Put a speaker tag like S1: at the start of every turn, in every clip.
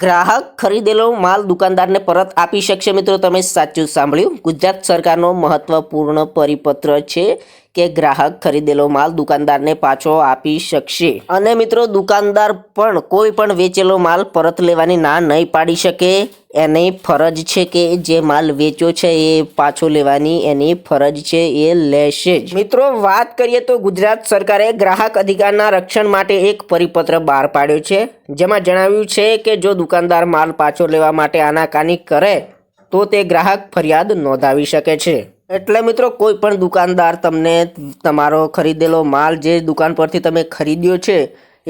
S1: ગ્રાહક ખરીદેલો માલ દુકાનદારને પરત આપી શકશે. મિત્રો, તમે સાચું સાંભળ્યું. ગુજરાત સરકારનો મહત્વપૂર્ણ પરિપત્ર છે કે ગ્રાહક ખરીદેલો માલ દુકાનદારને પાછો આપી શકશે. અને મિત્રો, દુકાનદાર પણ કોઈ પણ વેચેલો માલ પરત લેવાની ના નહીં પાડી શકે. એની ફરજ છે કે જે માલ વેચ્યો છે એ પાછો લેવાની એની ફરજ છે, એ લેશે જ. મિત્રો, વાત કરીએ તો ગુજરાત સરકારે ગ્રાહક અધિકારના રક્ષણ માટે એક પરિપત્ર બહાર પાડ્યો છે, જેમાં જણાવ્યું છે કે જો દુકાનદાર માલ પાછો લેવા માટે આનાકાની કરે, તો તે ગ્રાહક ફરિયાદ નોંધાવી શકે છે. એટલે મિત્રો, કોઈ પણ દુકાનદાર તમને તમારો ખરીદેલો માલ જે દુકાન પરથી તમે ખરીદ્યો છે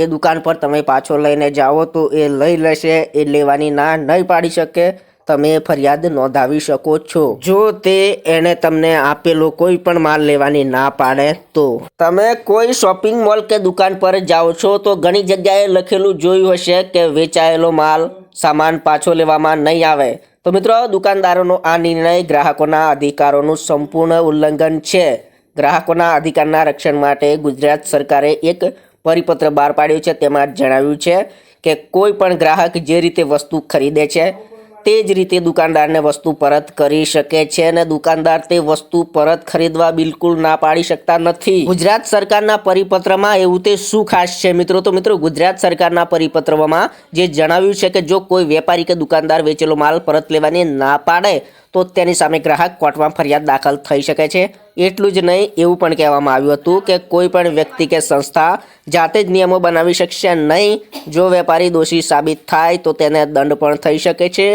S1: એ દુકાન પર તમે પાછો લઈને જાઓ તો એ લઈ લેશે. એ લેવાની ના નહીં પાડી શકે. તમે ફરિયાદ નોંધાવી શકો છો. જો તે એણે તમને આપેલો કોઈ પણ માલ લેવાની ના પાડે તો. તમે કોઈ શોપિંગ મોલ કે દુકાન પર જાઓ છો તો ઘણી જગ્યાએ લખેલું જોયું હશે કે વેચાયેલો માલ સામાન પાછો લેવામાં નહીં આવે. તો મિત્રો, દુકાનદારોનો આ નિર્ણય ગ્રાહકોના અધિકારોનું સંપૂર્ણ ઉલ્લંઘન છે. ગ્રાહકોના અધિકારના રક્ષણ માટે ગુજરાત સરકારે એક પરિપત્ર બહાર પાડ્યું છે તેમાં જણાવ્યું છે કે કોઈ પણ ગ્રાહક જે રીતે વસ્તુ ખરીદે છે, તે જ રીતે દુકાનદારને વસ્તુ પરત કરી શકે છે અને દુકાનદાર તે વસ્તુ પરત ખરીદવા બિલકુલ ના પાડી શકતા નથી. ગુજરાત સરકારના પરિપત્રમાં એવું તે શું ખાસ છે મિત્રો? તો મિત્રો, ગુજરાત સરકારના પરિપત્રમાં જે જણાવ્યું છે કે જો કોઈ વેપારી કે દુકાનદાર વેચેલો માલ પરત લેવાની ના પાડે તો તેની સામે ગ્રાહક કોર્ટમાં ફરિયાદ દાખલ થઈ શકે છે. એટલું જ નહીં, એવું પણ કહેવામાં આવ્યું હતું કે કોઈ પણ વ્યક્તિ કે સંસ્થા જાતે જ નિયમો બનાવી શકશે નહીં. જો વેપારી દોષી સાબિત થાય, તો તેને દંડ પણ થઈ શકે છે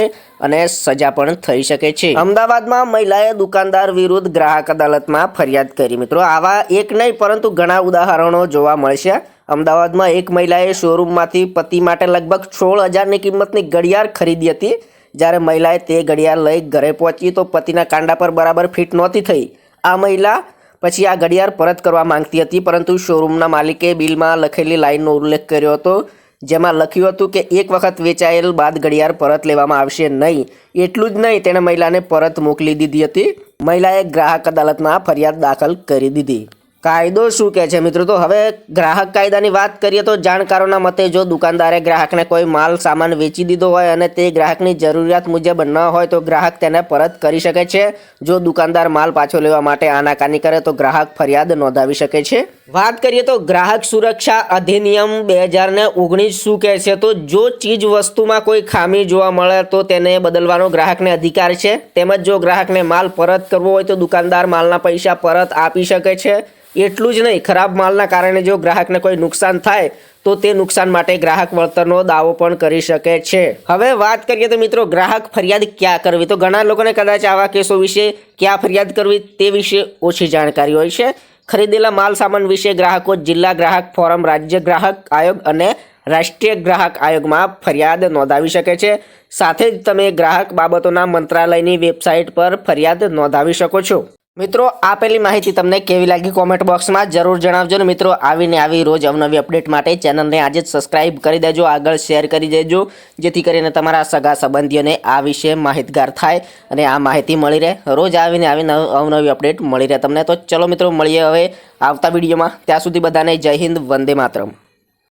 S1: અને સજા પણ થઈ શકે છે. અમદાવાદમાં મહિલાએ દુકાનદાર વિરુદ્ધ ગ્રાહક અદાલતમાં ફરિયાદ કરી. મિત્રો, આવા એક નહીં, પરંતુ ઘણા ઉદાહરણો જોવા મળશે. અમદાવાદમાં એક મહિલાએ શોરૂમમાંથી પતિ માટે લગભગ સોળ હજારની કિંમતની ઘડિયાળ ખરીદી હતી. જ્યારે મહિલાએ તે ઘડિયાળ લઈ ઘરે પહોંચી તો પતિના કાંડા પર બરાબર ફિટ નહોતી થઈ. આ મહિલા પછી આ ઘડિયાળ પરત કરવા માંગતી હતી, પરંતુ શોરૂમના માલિકે બિલમાં લખેલી લાઇનનો ઉલ્લેખ કર્યો હતો, જેમાં લખ્યું હતું કે એક વખત વેચાયેલ બાદ ઘડિયાળ પરત લેવામાં આવશે નહીં. એટલું જ નહીં, તેણે મહિલાને પરત મોકલી દીધી હતી. મહિલાએ ગ્રાહક અદાલતમાં ફરિયાદ દાખલ કરી દીધી. કાયદો શું કહે છે? મિત્રો, તો હવે ગ્રાહક કાયદાની વાત કરીએ તો જાણકારોના મતે જો દુકાનદારે ગ્રાહકને કોઈ માલ સામાન વેચી દીધો હોય અને તે ગ્રાહકની જરૂરિયાત મુજબ ન હોય તો ગ્રાહક તેને પરત કરી શકે છે. જો દુકાનદાર માલ પાછો લેવા માટે આનાકાની કરે તો ગ્રાહક ફરિયાદ નોંધાવી શકે છે. વાત કરીએ તો ગ્રાહક સુરક્ષા અધિનિયમ બે હજાર ને ઓગણીસ શું કહે છે? તો જો ચીજ વસ્તુમાં કોઈ ખામી જોવા મળે તો તેને બદલવાનો ગ્રાહકને અધિકાર છે. તેમજ જો ગ્રાહકને માલ પરત કરવો હોય તો દુકાનદાર માલના પૈસા પરત આપી શકે છે. એટલું જ નહીં, ખરાબ માલના કારણે જો ગ્રાહકને કોઈ નુકસાન થાય તો તે નુકસાન માટે ગ્રાહક વળતરનો દાવો પણ કરી શકે છે. હવે વાત કરીએ તો મિત્રો ગ્રાહક ફરિયાદ ક્યાં કરવી? તો ઘણા લોકોને કદાચ આવા કેસો વિશે ક્યાં ફરિયાદ કરવી તે વિશે ઓછી જાણકારી હોય છે. ખરીદેલા માલ સામાન વિશે ગ્રાહકો જિલ્લા ગ્રાહક ફોરમ, રાજ્ય ગ્રાહક આયોગ અને રાષ્ટ્રીય ગ્રાહક આયોગમાં ફરિયાદ નોંધાવી શકે છે. સાથે જ તમે ગ્રાહક બાબતોના મંત્રાલયની વેબસાઇટ પર ફરિયાદ નોંધાવી શકો છો. મિત્રો આપેલી માહિતી તમને કેવી લાગી કોમેન્ટ બોક્સમાં જરૂર જણાવજો ને મિત્રો. આવીને આવી રોજ અવનવી અપડેટ માટે ચેનલને આજે જ સબસ્ક્રાઇબ કરી દેજો. આગળ શેર કરી દેજો, જેથી કરીને તમારા સગા સંબંધીઓને આ વિશે માહિતગાર થાય અને આ માહિતી મળી રહે. રોજ આવીને આવી અવનવી અપડેટ મળી રહે તમને. તો ચલો મિત્રો, મળીએ હવે આવતા વિડીયોમાં. ત્યાં સુધી બધાને જય હિન્દ, વંદે માતરમ.